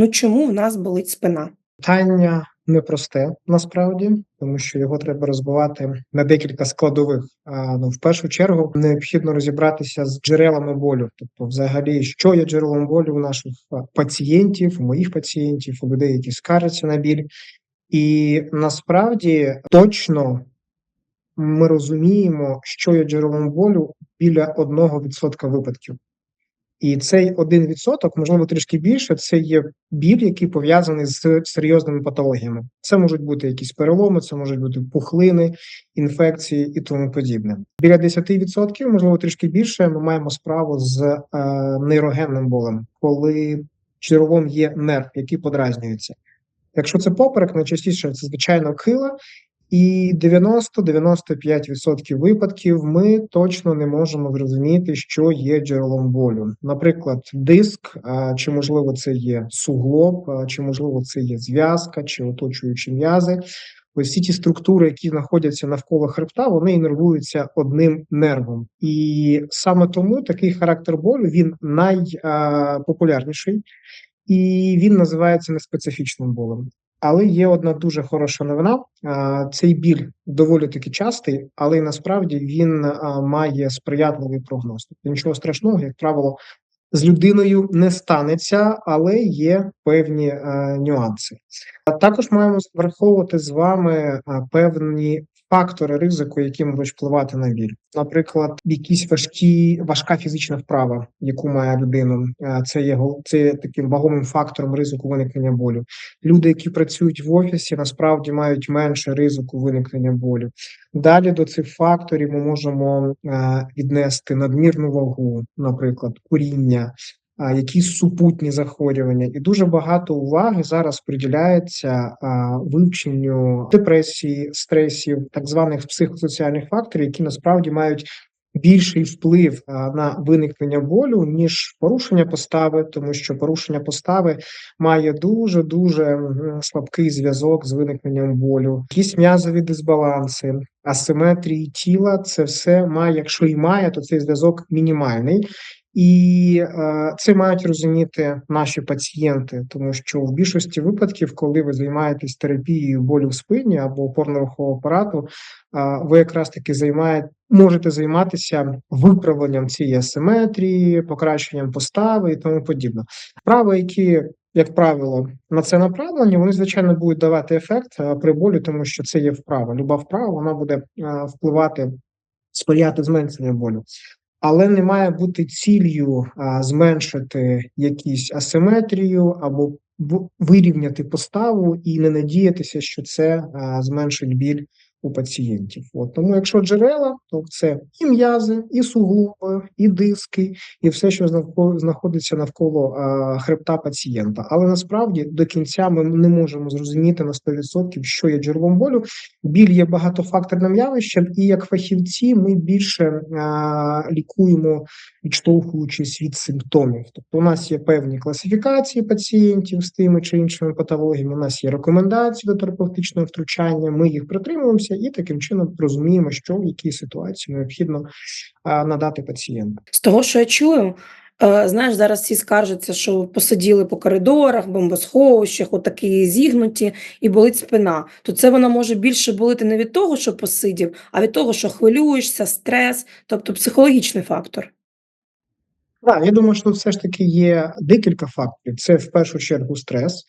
Ну чому в нас болить спина? Питання непросте насправді, тому що його треба розбивати на декілька складових. А, ну, в першу чергу необхідно розібратися з джерелами болю, тобто, взагалі, що є джерелом болю у наших пацієнтів, у моїх пацієнтів, у людей, які скаржаться на біль. І насправді точно ми розуміємо, що є джерелом болю біля 1% випадків. І цей 1%, можливо, трішки більше, це є біль, який пов'язаний з серйозними патологіями. Це можуть бути якісь переломи, це можуть бути пухлини, інфекції і тому подібне. Біля 10%, можливо, трішки більше, ми маємо справу з е, нейрогенним болем, коли джерелом є нерв, який подразнюється. Якщо це поперек, найчастіше це звичайно кила, і 90-95% випадків ми точно не можемо зрозуміти, що є джерелом болю. Наприклад, диск, чи можливо це є суглоб, чи можливо це є зв'язка, чи оточуючі м'язи. Всі ті структури, які знаходяться навколо хребта, вони інервуються одним нервом, і саме тому такий характер болю він найпопулярніший, і він називається неспецифічним болем. Але є одна дуже хороша новина. Цей біль доволі таки частий, але насправді він має сприятливий прогноз. Тобто нічого страшного, як правило, з людиною не станеться, але є певні нюанси. Також маємо враховувати з вами певні фактори ризику, які можуть впливати на біль. Наприклад, якісь важкі, важка фізична вправа, яку має людина, це є це є таким вагомим фактором ризику виникнення болю. Люди, які працюють в офісі, насправді мають менше ризику виникнення болю. Далі до цих факторів ми можемо віднести надмірну вагу, наприклад, куріння якісь супутні захворювання, і дуже багато уваги зараз приділяється вивченню депресії, стресів, так званих психосоціальних факторів, які насправді мають більший вплив на виникнення болю ніж порушення постави, тому що порушення постави має дуже дуже слабкий зв'язок з виникненням болю, якісь м'язові дисбаланси. Асиметрії тіла це все має, якщо і має, то цей зв'язок мінімальний. І е, це мають розуміти наші пацієнти, тому що в більшості випадків, коли ви займаєтесь терапією болю в спині або опорно-рухового апарату, ви якраз таки займаєте, можете займатися виправленням цієї асиметрії, покращенням постави і тому подібне. Вправи, які як правило, на це направлені, вони звичайно будуть давати ефект е, при болю, тому що це є вправа. Люба вправа вона буде е, впливати, сприяти зменшенню болю але не має бути ціллю зменшити якісь асиметрію або вирівняти поставу і не надіятися, що це зменшить біль у пацієнтів. От тому, якщо джерела, то це і м'язи, і суглоби, і диски, і все, що знаходиться навколо а, хребта пацієнта. Але насправді до кінця ми не можемо зрозуміти на 100%, що є джерелом болю. Біль є багатофакторним явищем, і як фахівці ми більше а, лікуємо, відштовхуючись від симптомів. Тобто, у нас є певні класифікації пацієнтів з тими чи іншими патологіями. У нас є рекомендації до терапевтичного втручання. Ми їх притримуємося і таким чином розуміємо, що в якій ситуації необхідно надати пацієнту. З того, що я чую. Е, знаєш, зараз всі скаржаться, що посиділи по коридорах, бомбосховищах, отакі зігнуті, і болить спина. То це вона може більше болити не від того, що посидів, а від того, що хвилюєшся, стрес, тобто психологічний фактор. Так, я думаю, що все ж таки є декілька факторів. Це в першу чергу стрес.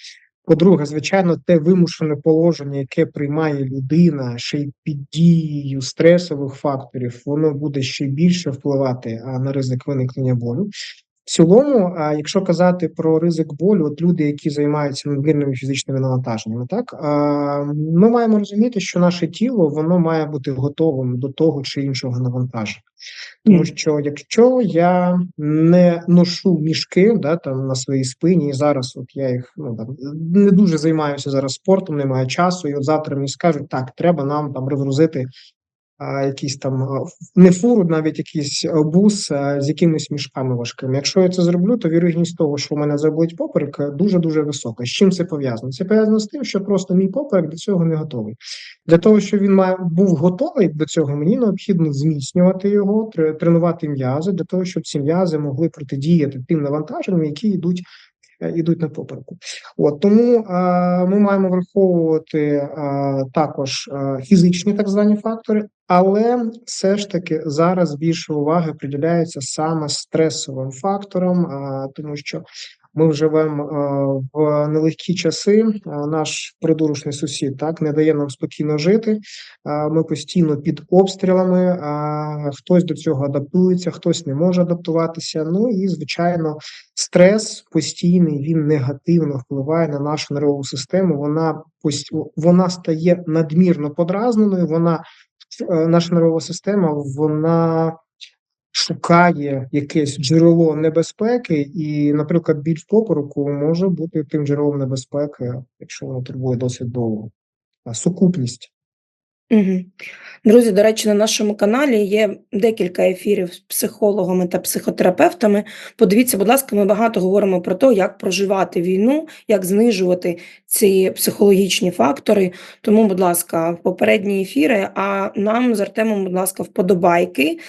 По-друге, звичайно, те вимушене положення, яке приймає людина ще й під дією стресових факторів, воно буде ще більше впливати на ризик виникнення болю. В цілому, а якщо казати про ризик болю, от люди, які займаються надмірними фізичними навантаженнями, так ми маємо розуміти, що наше тіло воно має бути готовим до того чи іншого навантаження. Тому що якщо я не ношу мішки да, там на своїй спині, і зараз от я їх ну там не дуже займаюся зараз спортом, немає часу, і от завтра мені скажуть, так, треба нам там розгрузити якийсь там не фуру, навіть якийсь бус з якимись мішками важкими. Якщо я це зроблю, то вірогідність того, що в мене заболить поперек, дуже дуже висока. З чим це пов'язано? Це пов'язано з тим, що просто мій поперек до цього не готовий. Для того, щоб він має був готовий до цього, мені необхідно зміцнювати його, тренувати м'язи для того, щоб ці м'язи могли протидіяти тим навантаженням, які йдуть е, ідуть на попереку. От тому е, ми маємо враховувати е, також е, фізичні так звані фактори, але все ж таки зараз більше уваги приділяється саме стресовим факторам, е, тому що ми живемо е, в нелегкі часи. Е, Наш придурочний сусід так не дає нам спокійно жити. Е, Ми постійно під обстрілами. Хтось до цього адаптується, хтось не може адаптуватися. Ну і звичайно, стрес постійний він негативно впливає на нашу нервову систему. Вона вона стає надмірно подразненою. Вона наша нервова система вона шукає якесь джерело небезпеки, і, наприклад, біль в попереку може бути тим джерелом небезпеки, якщо воно турбує досить довго. Сукупність. Угу. Друзі, до речі, на нашому каналі є декілька ефірів з психологами та психотерапевтами. Подивіться, будь ласка, ми багато говоримо про те, як проживати війну, як знижувати ці психологічні фактори. Тому, будь ласка, в попередні ефіри, а нам з Артемом, будь ласка, вподобайки